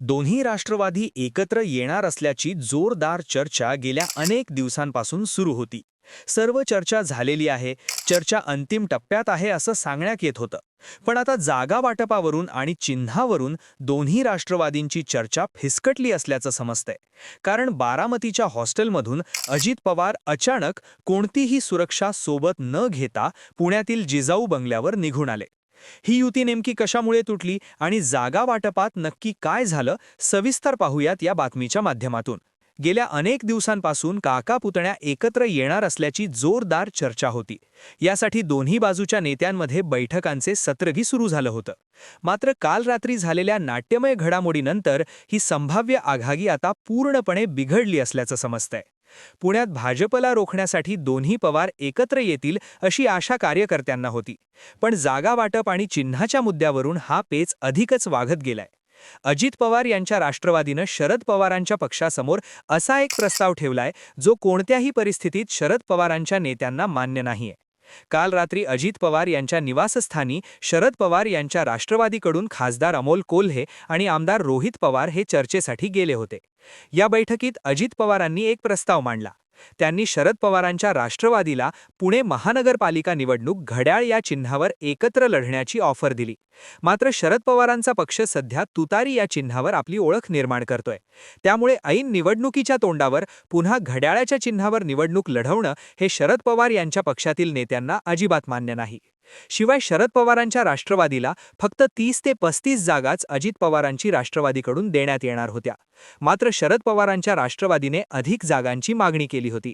दोन्ही राष्ट्रवादी एकत्र येणार असल्याची जोरदार चर्चा गेल्या अनेक दिवसांपासून सुरू होती. सर्व चर्चा झालेली आहे चर्चा अंतिम टप्प्यात आहे असं सांगण्यात येत होतं. पण आता जागा वाटपावरून आणि चिन्हावरून दोन्ही राष्ट्रवादींची चर्चा फिसकटली असल्याचं समजतंय. कारण बारामतीच्या हॉस्टेलमधून अजित पवार अचानक कोणतीही सुरक्षा सोबत न घेता पुण्यातील जिजाऊ बंगल्यावर निघून आले. ही युती नेमकी कशामुळे तुटली आणि जागा वाटपात नक्की काय झालं सविस्तर पाहूयात या बातमीच्या माध्यमातून. गेल्या अनेक दिवसांपासून काका पुतण्या एकत्र येणार असल्याची जोरदार चर्चा होती. यासाठी दोन्ही बाजूच्या नेत्यांमध्ये बैठकांचे सत्रगी सुरू झालं होतं. मात्र काल रात्री झालेल्या नाट्यमय घडामोडीनंतर ही संभाव्य आघाडी आता पूर्णपणे बिघडली असल्याचं समजतंय. पुण्यात भाजपला रोखण्यासाठी दोन्ही पवार एकत्र येतील अशी आशा कार्यकर्त्यांना होती. पण जागा वाटप आणि चिन्हाच्या मुद्द्यावरून हा पेच अधिकच वाघत गेलाय. अजित पवार यांच्या राष्ट्रवादीनं शरद पवारांच्या पक्षासमोर असा एक प्रस्ताव ठेवलाय जो कोणत्याही परिस्थितीत शरद पवारांच्या नेत्यांना मान्य नाहीये. काल रात्री अजित पवार यांच्या निवासस्थानी शरद पवार यांच्या राष्ट्रवादीकडून खासदार अमोल कोल्हे आणि आमदार रोहित पवार हे चर्चेसाठी गेले होते. या बैठकीत अजित पवारांनी एक प्रस्ताव मांडला. त्यांनी शरद पवारांच्या राष्ट्रवादीला पुणे महानगरपालिका निवडणूक घड्याळ या चिन्हावर एकत्र लढण्याची ऑफर दिली. मात्र शरद पवारांचा पक्ष सध्या तुतारी या चिन्हावर आपली ओळख निर्माण करतोय. त्यामुळे ऐन निवडणुकीच्या तोंडावर पुन्हा घड्याळाच्या चिन्हावर निवडणूक लढवणं हे शरद पवार यांच्या पक्षातील नेत्यांना अजिबात मान्य नाही. शिवाय शरद पवारांच्या राष्ट्रवादीला फक्त तीस ते पस्तीस जागाच अजित पवारांची राष्ट्रवादीकडून देण्यात येणार होत्या. मात्र शरद पवारांच्या राष्ट्रवादीने अधिक जागांची मागणी केली होती.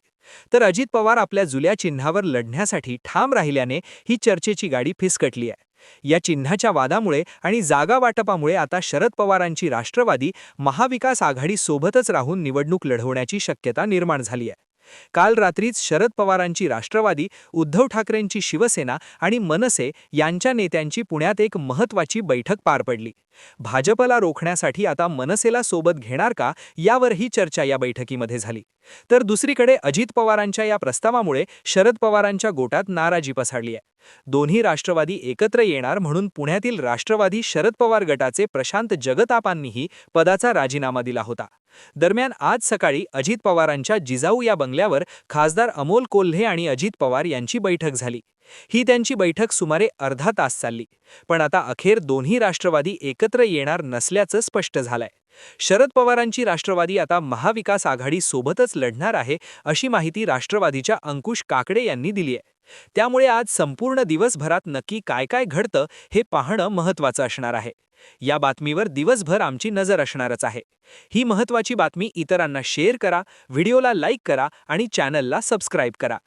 तर अजित पवार आपल्या जुल्या चिन्हावर लढण्यासाठी ठाम राहिल्याने ही चर्चेची गाडी फिसकटली आहे. या चिन्हाच्या वादामुळे आणि जागा वाटपामुळे आता शरद पवारांची राष्ट्रवादी महाविकास आघाडी सोबतच राहून निवडणूक लढवण्याची शक्यता निर्माण झाली आहे. काल रात्रीच शरद पवारांची राष्ट्रवादी उद्धव ठाकरेंची शिवसेना आणि मनसे यांच्या नेत्यांची पुण्यात एक महत्त्वाची बैठक पार पडली. भाजपला रोखण्यासाठी आता मनसेला सोबत घेणार का यावरही चर्चा या बैठकीमध्ये झाली. तर दुसरीकडे अजित पवारांच्या या प्रस्तावामुळे शरद पवारांच्या गोटात नाराजी पसरली आहे. दोन्ही राष्ट्रवादी एकत्र येणार म्हणून पुण्यातील राष्ट्रवादी शरद पवार गटाचे प्रशांत जगतापांनीही पदाचा राजीनामा दिला होता. दरम्यान आज सकाळी अजित पवारांच्या जिजाऊ या बंगल्यावर खासदार अमोल कोल्हे आणि अजित पवार यांची बैठक झाली. ही त्यांची बैठक सुमारे अर्धा तास चालली. पण आता अखेर दोन्ही राष्ट्रवादी एकत्र येणार नसल्याचं स्पष्ट झालंय. शरद पवारांची राष्ट्रवादी आता महाविकास आघाडी सोबतच लढणार आहे अशी माहिती राष्ट्रवादीच्या अंकुश काकडे यांनी दिली आहे. त्यामुळे आज संपूर्ण दिवसभरात नक्की काय काय घडतं हे पाहणं महत्त्वाचं असणार आहे. या बातमीवर दिवसभर आमची नजर असणारच आहे. ही महत्त्वाची बातमी इतरांना शेअर करा व्हिडिओला लाईक करा आणि चॅनलला सबस्क्राईब करा.